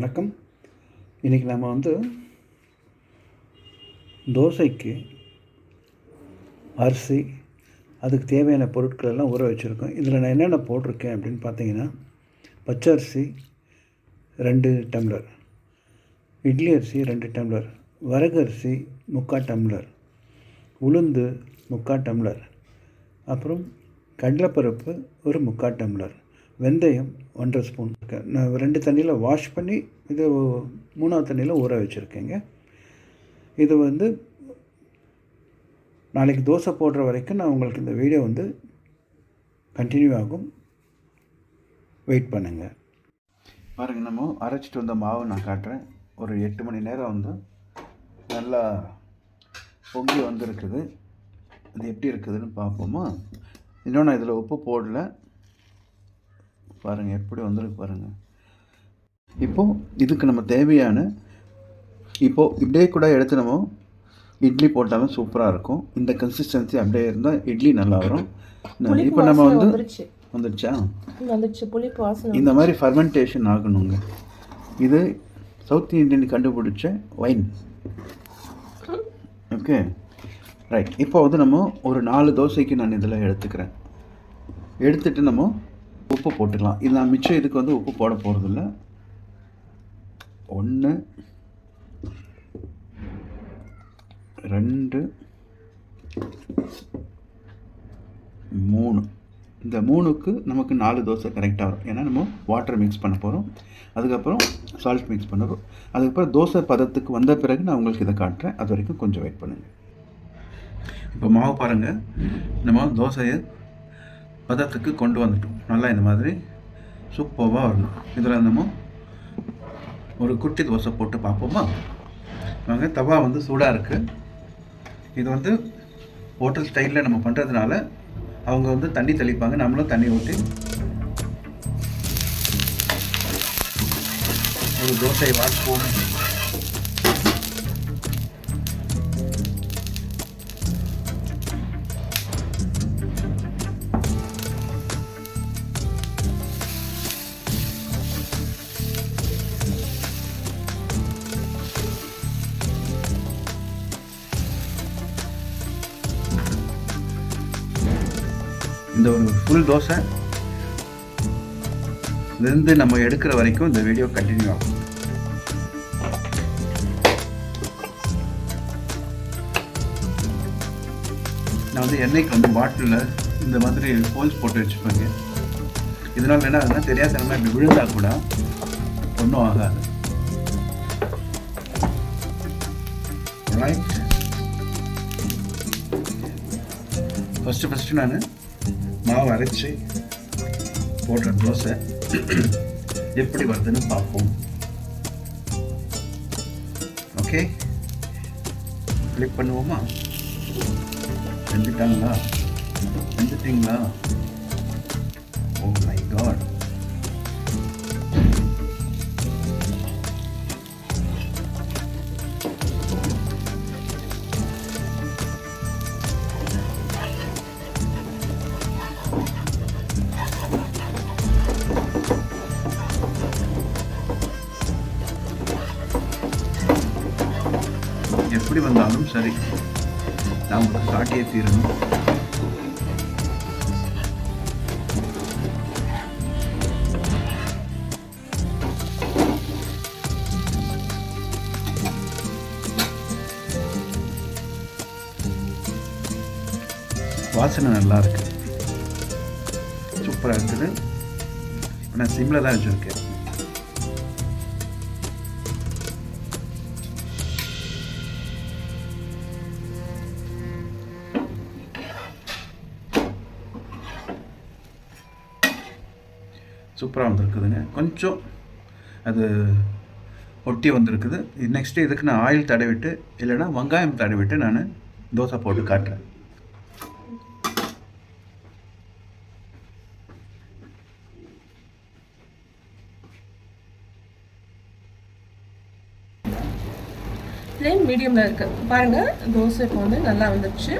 வணக்கம். இன்றைக்கி நம்ம வந்து தோசைக்கு அரிசி அதுக்கு தேவையான பொருட்கள் எல்லாம் ஊற வச்சுருக்கோம். இதில் நான் என்னென்ன போட்டிருக்கேன் அப்படின்னு பார்த்தீங்கன்னா பச்சை அரிசி ரெண்டு டம்ளர் இட்லி அரிசி ரெண்டு டம்ளர் வரகு அரிசி முக்கால் டம்ளர் உளுந்து முக்கால் டம்ளர் அப்புறம் கடலைப்பருப்பு ஒரு முக்கால் டம்ளர் வெந்தயம் ஒன்றரை ஸ்பூன். வச்சுருக்கேன். நான் ரெண்டு தண்ணியில் வாஷ் பண்ணி இது மூணாவது தண்ணியில் ஊற வச்சுருக்கேங்க. இது வந்து நாளைக்கு தோசை போடுற வரைக்கும் நான் உங்களுக்கு இந்த வீடியோ வந்து கண்டினியூ ஆகும். வெயிட் பண்ணுங்கள் பாருங்கள் நம்ம அரைச்சிட்டு வந்த மாவு நான் காட்டுறேன். ஒரு எட்டு மணி நேரம் வந்து நல்லா பொங்கி வந்திருக்குது. அது எப்படி இருக்குதுன்னு பார்ப்போமா? இன்னொன்று இதில் உப்பு போடல. பாருங்கள் எப்படி வந்திருக்கு பாருங்கள் இப்போது இதுக்கு நம்ம தேவையான இப்போது இப்படியே கூட எடுத்து நம்ம இட்லி போட்டாலும் சூப்பராக இருக்கும். இந்த கன்சிஸ்டன்சி அப்படியே இருந்தால் இட்லி நல்லா வரும். இப்போ நம்ம வந்து வந்துடுச்சா வந்துருச்சு? புளிப்பு வாசனை இந்த மாதிரி ஃபர்மெண்டேஷன் ஆகணுங்க. இது சவுத் இந்தியன் கண்டுபிடிச்ச ஒயின் ஓகே ரைட் இப்போ வந்து நம்ம ஒரு நாலு தோசைக்கு நான் இதில் எடுத்துக்கிறேன். எடுத்துட்டு நம்ம உப்பு போட்டுக்கலாம். இது நான் மிச்சம் இதுக்கு வந்து உப்பு போட போகிறதில்ல ஒன்று ரெண்டு மூணு. இந்த மூணுக்கு நமக்கு நாலு தோசை கரெக்டாக வரும். ஏன்னா நம்ம வாட்டர் மிக்ஸ் பண்ண போகிறோம் அதுக்கப்புறம் சால்ட் மிக்ஸ் பண்ணுறோம் அதுக்கப்புறம் தோசை பதத்துக்கு வந்த பிறகு நான் உங்களுக்கு இதை காட்டுறேன். அது வரைக்கும் கொஞ்சம் வெயிட் பண்ணுங்கள் இப்போ மாவு பாருங்கள் நம்ம தோசையை பதத்துக்கு கொண்டு வந்துட்டோம். நல்லா இந்த மாதிரி சூப்பராக வரணும். இதில் நம்ம ஒரு குட்டி தோசை போட்டு பார்ப்போமா? வாங்க தவா வந்து சூடாக இருக்குது இது வந்து ஹோட்டல் ஸ்டைலில் நம்ம பண்ணுறதுனால அவங்க வந்து தண்ணி தெளிப்பாங்க. நம்மளும் தண்ணி ஊற்றி ஒரு தோசை வார்ப்போம் இந்த ஒரு ஃபுல் தோசை. இருந்து நம்ம எடுக்கிற வரைக்கும் இந்த வீடியோ கண்டினியூ ஆகும். நான் வந்து எண்ணெய்க்கு வந்து பாட்டிலில் இந்த மாதிரி ஹோல்ஸ் போட்டு வச்சுப்பேங்க. இதனால் என்ன ஆகுதுன்னா தெரியாதனமா இப்படி விழுந்தா கூட ஒன்றும் ஆகாது. ரைட் ஃபஸ்ட்டு ஃபஸ்ட்டு நான் மாவு அரைச்சி போடுற தோசை. எப்படி வருதுன்னு பார்ப்போம். ஓகே கிளிக் பண்ணுவோமா? செஞ்சுட்டாங்களா வெந்துட்டீங்களா? எப்படி வந்தாலும் சரி. நாம் உங்களுக்கு காட்டியே தீரணும். வாசனை நல்லா இருக்கு. சூப்பராக இருக்குது. நான் சிம்மில் தான் வச்சுருக்கேன். சூப்பராக வந்திருக்குதுங்க. கொஞ்சம் அது ஒட்டி வந்திருக்குது. நெக்ஸ்ட்டு இதுக்கு நான் ஆயில் தடவிட்டு இல்லைன்னா வெங்காயம் தடவிட்டு நான் தோசை போட்டு காட்டுறேன். ஃப்ளேம் மீடியமில் இருக்குது பாருங்கள் தோசை இப்போ வந்து நல்லா வந்துடுச்சு